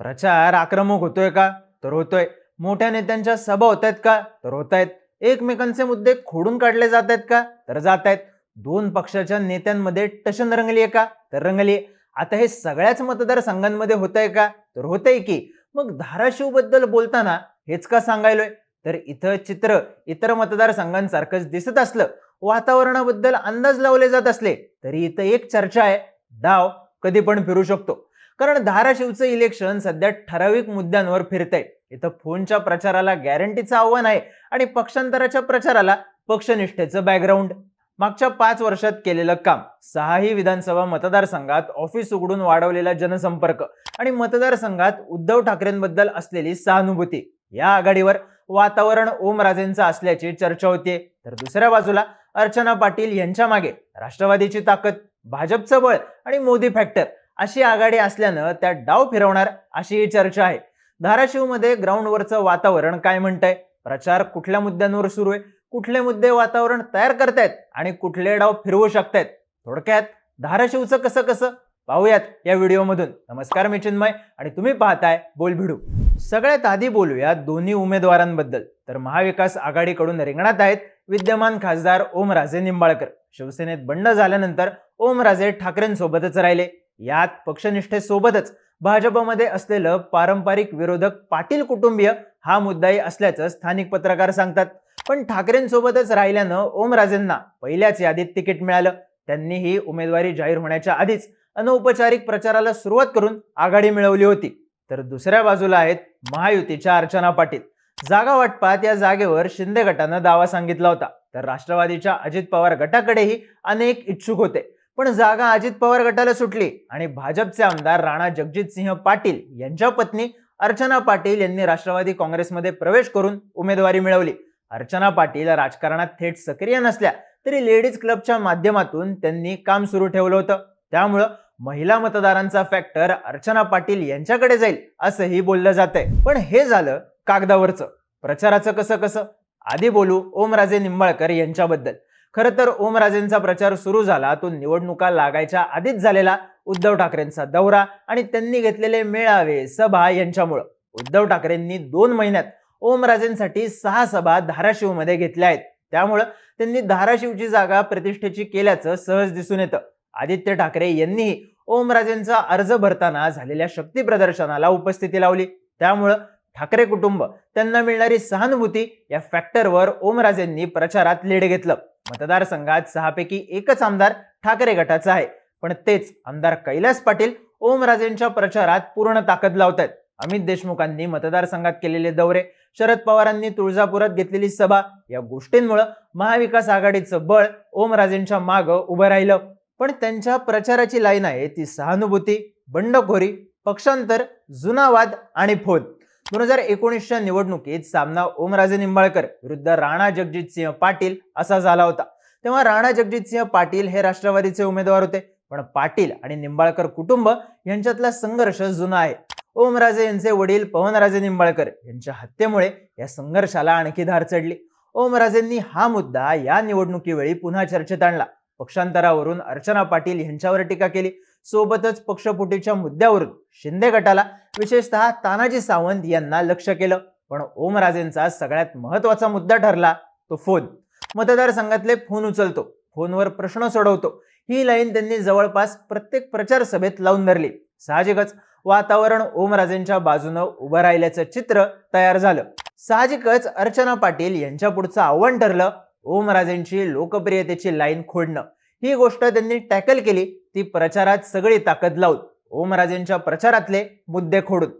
प्रचार आक्रमक होतोय का? तर होतोय. मोठ्या नेत्यांच्या सभा होत आहेत का? तर होत आहेत एकमेकांचे मुद्दे खोडून काढले जात आहेत का? तर जात आहेत दोन पक्षाच्या नेत्यांमध्ये टशन रंगली आहे का? तर रंगली आता हे सगळ्याच मतदारसंघांमध्ये होत आहे का? तर होतंय की. मग धाराशिवबद्दल बोलताना हेच का सांगायलोय? तर इथं चित्र इतर मतदारसंघांसारखंच दिसत असलं. वातावरणाबद्दल अंदाज लावले जात असले तरी इथं एक चर्चा आहे. डाव कधी पण फिरू शकतो. कारण धाराशिवचं इलेक्शन सध्या ठराविक मुद्द्यांवर फिरतंय. इथं फोनच्या प्रचाराला गॅरंटीचं आव्हान आहे आणि पक्षांतराच्या प्रचाराला पक्षनिष्ठेचं बॅकग्राऊंड मागच्या पाच वर्षात केलेलं काम सहाही विधानसभा मतदारसंघात ऑफिस उघडून वाढवलेला जनसंपर्क आणि मतदारसंघात उद्धव ठाकरेंबद्दल असलेली सहानुभूती. या आघाडीवर वातावरण ओमराजेंचं असल्याची चर्चा होतीये. तर दुसऱ्या बाजूला अर्चना पाटील यांच्या मागे राष्ट्रवादीची ताकद भाजपचं बळ आणि मोदी फॅक्टर अशी आघाडी असल्यानं त्या डाव फिरवणार अशी ही चर्चा आहे. धाराशिवमध्ये ग्राउंडवरचं वातावरण काय म्हणतंय? प्रचार कुठल्या मुद्द्यांवर सुरू आहे? कुठले मुद्दे वातावरण तयार करतायत आणि कुठले डाव फिरवू शकतायत? थोडक्यात धाराशिवचं कसं कसं? पाहूयात या व्हिडिओमधून. नमस्कार मी चिन्मय आणि तुम्ही पाहताय बोल भिडू सगळ्यात आधी बोलूया दोन्ही उमेदवारांबद्दल. तर महाविकास आघाडीकडून रिंगणात आहेत विद्यमान खासदार ओमराजे निंबाळकर. शिवसेनेत बंड झाल्यानंतर ओमराजे ठाकरेंसोबतच राहिले. यात पक्षनिष्ठेसोबतच भाजपमध्ये असलेलं पारंपरिक विरोधक पाटील कुटुंबीय हा मुद्दाही असल्याचं स्थानिक पत्रकार सांगतात. पण ठाकरेंसोबतच राहिल्यानं ओमराजेंना पहिल्याच यादीत तिकीट मिळालं. त्यांनी ही उमेदवारी जाहीर होण्याच्या आधीच अनौपचारिक प्रचाराला सुरुवात करून आघाडी मिळवली होती. तर दुसऱ्या बाजूला आहेत महायुतीच्या अर्चना पाटील. जागा वाटपात या जागेवर शिंदे गटानं दावा सांगितला होता. तर राष्ट्रवादीच्या अजित पवार गटाकडेही अनेक इच्छुक होते. पण जागा अजित पवार गटाला सुटली आणि भाजपचे आमदार राणा जगजितसिंह पाटील यांच्या पत्नी अर्चना पाटील यांनी राष्ट्रवादी काँग्रेसमध्ये प्रवेश करून उमेदवारी मिळवली. अर्चना पाटील राजकारणात थेट सक्रिय नसल्या तरी लेडीज क्लबच्या माध्यमातून त्यांनी काम सुरू ठेवलं होतं. त्यामुळं महिला मतदारांचा फॅक्टर अर्चना पाटील यांच्याकडे जाईल असंही बोललं जात आहे पण हे झालं कागदावरचं. प्रचाराचं कसं कसं? आधी बोलू ओमराजे निंबाळकर यांच्याबद्दल. खरं तर ओमराजेंचा प्रचार सुरू झाला. तो निवडणुका लागायच्या आधीच झालेला उद्धव ठाकरेंचा दौरा आणि त्यांनी घेतलेले मेळावे सभा यांच्यामुळं. उद्धव ठाकरेंनी दोन महिन्यात ओमराजेंसाठी सहा सभा धाराशिवमध्ये घेतल्या आहेत. त्यामुळं त्यांनी धाराशिवची जागा प्रतिष्ठेची केल्याचं सहज दिसून येतं. आदित्य ठाकरे यांनीही ओमराजेंचा अर्ज भरताना झालेल्या शक्ती प्रदर्शनाला उपस्थिती लावली. त्यामुळं ठाकरे कुटुंब त्यांना मिळणारी सहानुभूती या फॅक्टरवर ओमराजेंनी प्रचारात लीड घेतलं. मतदारसंघात सहापैकी एकच आमदार ठाकरे गटाचा आहे. पण तेच आमदार कैलास पाटील ओमराजेंच्या प्रचारात पूर्ण ताकद लावतात अमित देशमुखांनी मतदारसंघात केलेले दौरे शरद पवारांनी तुळजापुरात घेतलेली सभा या गोष्टींमुळं महाविकास आघाडीचं बळ ओमराजेंच्या माग उभं राहिलं. पण त्यांच्या प्रचाराची लाईन आहे ती सहानुभूती बंडखोरी पक्षांतर जुनावाद आणि फोल. दोन हजार एकोणीसच्या निवडणुकीत सामना ओमराजे निंबाळकर विरुद्ध राणा जगजितसिंह पाटील असा झाला होता. तेव्हा राणा जगजितसिंह पाटील हे राष्ट्रवादीचे उमेदवार होते. पण पाटील आणि निंबाळकर कुटुंब यांच्यातला संघर्ष जुना आहे. ओमराजे यांचे वडील पवनराजे निंबाळकर यांच्या हत्येमुळे या संघर्षाला आणखी धार चढली. ओमराजेंनी हा मुद्दा या निवडणुकीवेळी पुन्हा चर्चेत आणला. पक्षांतरावरून अर्चना पाटील यांच्यावर टीका केली. सोबतच पक्षफुटीच्या मुद्द्यावरून शिंदे गटाला विशेषतः तानाजी सावंत यांना लक्ष केलं. पण ओमराजेंचा सगळ्यात महत्त्वाचा मुद्दा ठरला तो फोन. मतदारसंघातले फोन उचलतो. फोनवर प्रश्न सोडवतो. ही लाईन त्यांनी जवळपास प्रत्येक प्रचार सभेत लावून धरली. साहजिकच वातावरण ओमराजेंच्या बाजूनं उभं राहिल्याचं चित्र तयार झालं. साहजिकच अर्चना पाटील यांच्या पुढचं आव्हान ठरलं ओमराजेंची लोकप्रियतेची लाईन खोडणं. ही गोष्ट त्यांनी टॅकल केली. ती प्रचारात सगळी ताकद लावून ओमराजेंच्या प्रचारातले मुद्दे खोडून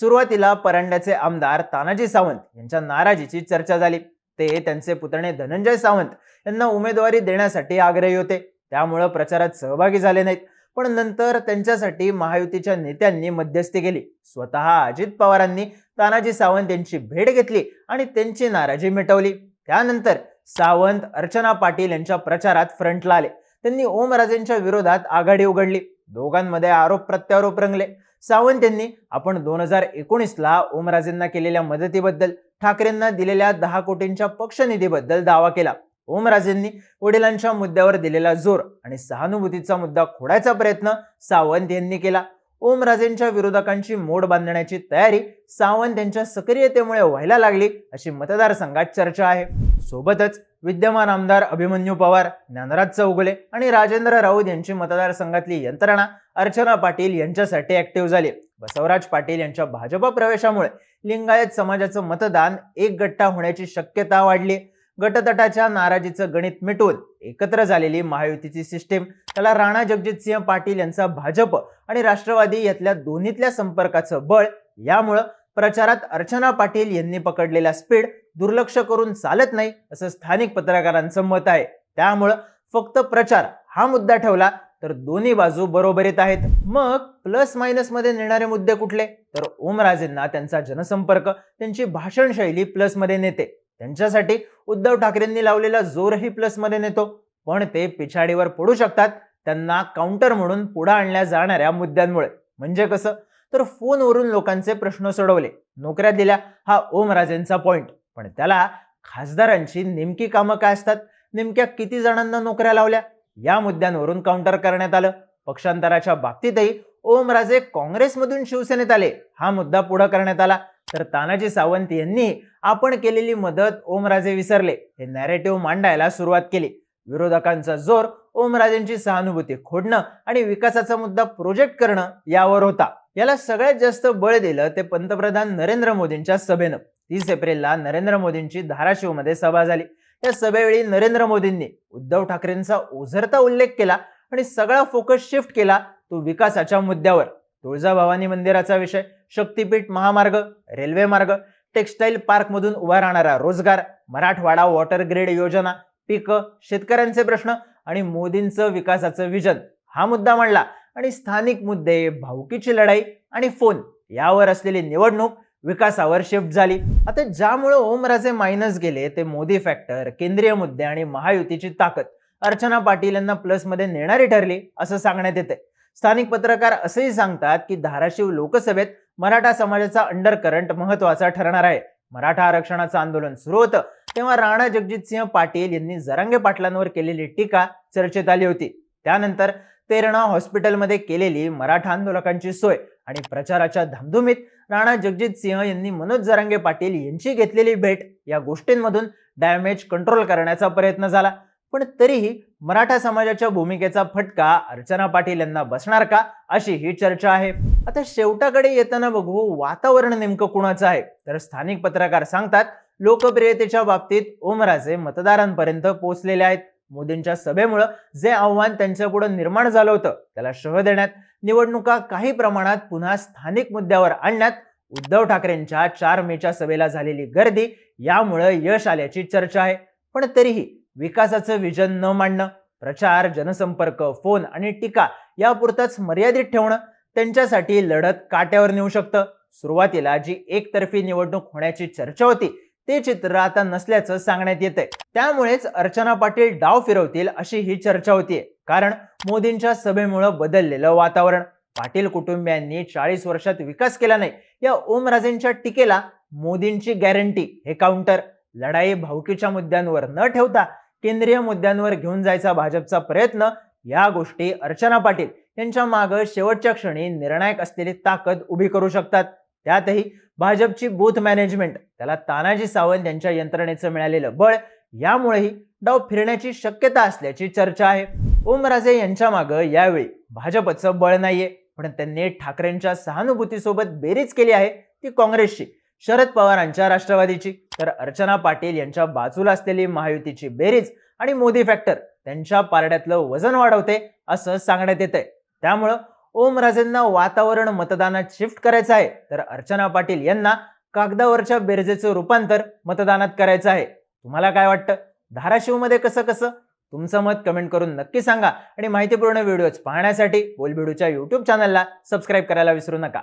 सुरुवातीला परांड्याचे आमदार तानाजी सावंत यांच्या नाराजीची चर्चा झाली. ते त्यांचे पुतणे धनंजय सावंत यांना उमेदवारी देण्यासाठी आग्रही होते. त्यामुळं प्रचारात सहभागी झाले नाहीत. पण नंतर त्यांच्यासाठी महायुतीच्या नेत्यांनी मध्यस्थी केली. स्वतः अजित पवारांनी तानाजी सावंत यांची भेट घेतली आणि त्यांची नाराजी मिटवली. त्यानंतर सावंत अर्चना पाटील यांच्या प्रचारात फ्रंटला आले. त्यांनी ओमराजेंच्या विरोधात आघाडी उघडली. दोघांमध्ये आरोप प्रत्यारोप रंगले. सावंत यांनी आपण दोन हजार एकोणीसला ओमराजेंना केलेल्या मदतीबद्दल ठाकरेंना दिलेल्या दहा कोटींच्या पक्षनिधीबद्दल दावा केला. ओमराजेंनी वडिलांच्या मुद्द्यावर दिलेला जोर आणि सहानुभूतीचा मुद्दा खोडायचा प्रयत्न सावंत यांनी केला. ओमराजेंच्या विरोधकांची मोड बांधण्याची तयारी सावंत यांच्या सक्रियतेमुळे व्हायला लागली अशी मतदारसंघात चर्चा आहे. सोबतच विद्यमान आमदार अभिमन्यू पवार ज्ञानराज चौगुले आणि राजेंद्र राऊत यांची मतदारसंघातली यंत्रणा अर्चना पाटील यांच्यासाठी ऍक्टिव्ह झाली. बसवराज पाटील यांच्या भाजपा प्रवेशामुळे लिंगायत समाजाचं मतदान एक गट्टा होण्याची शक्यता वाढली. गटतटाच्या नाराजीचं गणित मिटवून एकत्र झालेली महायुतीची सिस्टीम त्याला राणा जगजितसिंह पाटील यांचा भाजप आणि राष्ट्रवादी यातल्या दोन्हीतल्या संपर्काचं बळ यामुळं प्रचारात अर्चना पाटील यांनी पकडलेला स्पीड दुर्लक्ष करून चालत नाही असं स्थानिक पत्रकारांचं मत आहे. त्यामुळं फक्त प्रचार हा मुद्दा ठेवला तर दोन्ही बाजू बरोबरीत आहेत. मग प्लस मायनसमध्ये नेणारे मुद्दे कुठले? तर ओमराजेंना त्यांचा जनसंपर्क त्यांची भाषणशैली प्लसमध्ये प्लसमध्ये नेते. त्यांच्यासाठी उद्धव ठाकरेंनी लावलेला जोरही प्लसमध्ये नेतो. पण ते पिछाडीवर पडू शकतात. त्यांना काउंटर म्हणून पुढे आणल्या जाणाऱ्या मुद्द्यांमुळे. म्हणजे कसं? तर फोनवरून लोकांचे प्रश्न सोडवले. नोकऱ्या दिल्या. हा ओमराजेंचा पॉइंट पण त्याला खासदारांची नेमकी कामं काय असतात? नेमक्या किती जणांना नोकऱ्या लावल्या? या मुद्द्यांवरून काउंटर करण्यात आलं. पक्षांतराच्या बाबतीतही ओमराजे काँग्रेसमधून शिवसेनेत आले. हा मुद्दा पुढे करण्यात आला. तर तानाजी सावंत यांनी आपण केलेली मदत ओमराजे विसरले. हे नॅरेटिव्ह मांडायला सुरुवात केली. विरोधकांचा जोर ओमराजेंची सहानुभूती खोडणं आणि विकासाचा मुद्दा प्रोजेक्ट करणं यावर होता. याला सगळ्यात जास्त बळ दिलं ते पंतप्रधान नरेंद्र मोदींच्या सभेनं. तीस एप्रिलला नरेंद्र मोदींची धाराशिवमध्ये सभा झाली. त्या सभेवेळी नरेंद्र मोदींनी उद्धव ठाकरेंचा ओझरता उल्लेख केला आणि सगळा फोकस शिफ्ट केला तो विकासाच्या मुद्द्यावर. तुळजाभवानी मंदिराचा विषय शक्तीपीठ महामार्ग रेल्वे मार्ग टेक्स्टाईल पार्कमधून उभा राहणारा रोजगार मराठवाडा वॉटर ग्रीड योजना पिकं शेतकऱ्यांचे प्रश्न आणि मोदींचं विकासाचं विजन. हा मुद्दा मांडला आणि स्थानिक मुद्दे भाऊकीची लढाई आणि फोन यावर असलेली निवडणूक विकासावर शिफ्ट झाली. आता ज्यामुळे ओमराजे मायनस गेले ते मोदी फॅक्टर केंद्रीय मुद्दे आणि महायुतीची ताकद अर्चना पाटील यांना प्लसमध्ये नेणारी ठरली असं सांगण्यात येते स्थानिक पत्रकार असंही सांगतात की धाराशिव लोकसभेत मराठा समाजाचा अंडर करंट महत्त्वाचा ठरणार आहे. मराठा आरक्षणाचं आंदोलन सुरू होतं तेव्हा राणा जगजितसिंह पाटील यांनी जरांगे पाटलांवर केलेली टीका चर्चेत आली होती. त्यानंतर तेरणा हॉस्पिटलमध्ये केलेली मराठा आंदोलकांची सोय आणि प्रचाराच्या धामधुमीत राणा जगजित सिंह यांनी मनोज जरांगे पाटील यांची घेतलेली भेट या गोष्टींमधून डॅमेज कंट्रोल करण्याचा प्रयत्न झाला. पण तरीही मराठा समाजाच्या भूमिकेचा फटका अर्चना पाटील यांना बसणार का अशी ही चर्चा आहे. आता शेवटाकडे येताना बघू वातावरण नेमकं कुणाचं आहे. तर स्थानिक पत्रकार सांगतात लोकप्रियतेच्या बाबतीत ओमराजे मतदारांपर्यंत पोहोचलेले आहेत. मोदींच्या सभेमुळं जे आव्हान त्यांच्या पुढे निर्माण झालं होतं त्याला शह देण्यात निवडणुका काही प्रमाणात पुन्हा स्थानिक मुद्द्यावर आणण्यात उद्धव ठाकरेंच्या चार मेच्या सभेला झालेली गर्दी यामुळे यश आल्याची चर्चा आहे. पण तरीही विकासाचं विजन न मांडणं प्रचार जनसंपर्क फोन आणि टीका यापुरतच मर्यादित ठेवणं त्यांच्यासाठी लढत काट्यावर नेऊ शकतं. सुरुवातीला जी एकतर्फी निवडणूक होण्याची चर्चा होती ते चित्र आता नसल्याचं सांगण्यात येतंय. त्यामुळेच अर्चना पाटील डाव फिरवतील अशी ही चर्चा होतीये. कारण मोदींच्या सभेमुळे बदललेलं वातावरण पाटील कुटुंबियांनी चाळीस वर्षात विकास केला नाही या ओमराजेंच्या टीकेला मोदींची गॅरंटी हे काउंटर. लढाई भावकीच्या मुद्द्यांवर न ठेवता केंद्रीय मुद्द्यांवर घेऊन जायचा भाजपचा प्रयत्न या गोष्टी अर्चना पाटील यांच्या मागं शेवटच्या क्षणी निर्णायक असलेली ताकद उभी करू शकतात. त्यातही भाजपची बूथ मॅनेजमेंट त्याला तानाजी सावंत यांच्या यंत्रणेचं मिळालेलं बळ यामुळेही डाव फिरण्याची शक्यता असल्याची चर्चा आहे. ओमराजे यांच्या मागं यावेळी भाजपचं बळ नाहीये पण त्यांनी ठाकरेंच्या सहानुभूतीसोबत बेरीज केली आहे ती काँग्रेसची. शरद पवारांच्या राष्ट्रवादीची तर अर्चना पाटील यांच्या बाजूला असलेली महायुतीची बेरीज आणि मोदी फॅक्टर त्यांच्या पारड्यातलं वजन वाढवते असं सांगण्यात येतंय. त्यामुळं ओमराजेंना वातावरण मतदानात शिफ्ट करायचं आहे तर अर्चना पाटील यांना कागदावरच्या बेरजेचं रूपांतर मतदानात करायचं आहे. तुम्हाला काय वाटतं? धाराशिवमध्ये कसं कसं? तुमचं मत कमेंट करून नक्की सांगा आणि माहितीपूर्ण व्हिडिओज पाहण्यासाठी बोलबिडूच्या युट्यूब चॅनलला सबस्क्राईब करायला विसरू नका.